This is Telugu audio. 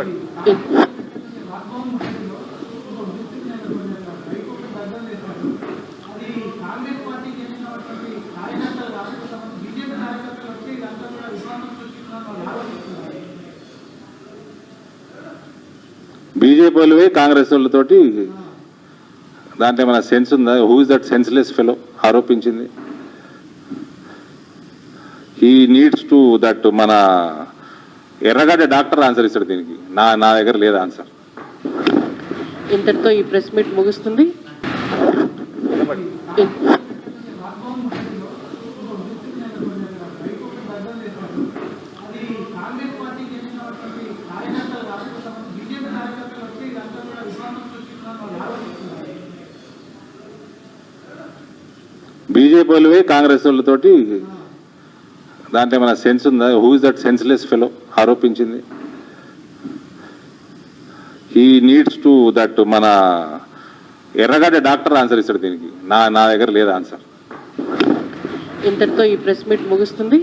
కాంగ్రెస్ బీజేపీ వాళ్ళు బీజేపీ వాళ్ళవే కాంగ్రెస్ వాళ్ళతోటి దాంట్లో ఏమైనా సెన్స్ ఉందా? Who is that senseless fellow ఆరోపించింది. హీ నీడ్స్ టు దట్ మన ఎర్రగడ్డ డాక్టర్ ఆన్సర్ ఇస్తాడు దీనికి. నా నా దగ్గర లేదు ఆన్సర్ ఇంతటితో ఈ ప్రెస్ మీట్ ముగుస్తుంది. బీజేపీ వాళ్ళు ఆరోపిస్తున్నారు బీజేపీ వాళ్ళవే కాంగ్రెస్ వాళ్ళతోటి దాంట్లో ఏమైనా సెన్స్ ఉందా? Who is that senseless fellow ఆరోపించింది. హీ నీడ్స్ టు దట్ మన ఎర్రగడ్డ డాక్టర్ ఆన్సర్ ఇస్తాడు దీనికి. నా నా దగ్గర లేదు ఆన్సర్ ఇంతటితో ఈ ప్రెస్ మీట్ ముగుస్తుంది.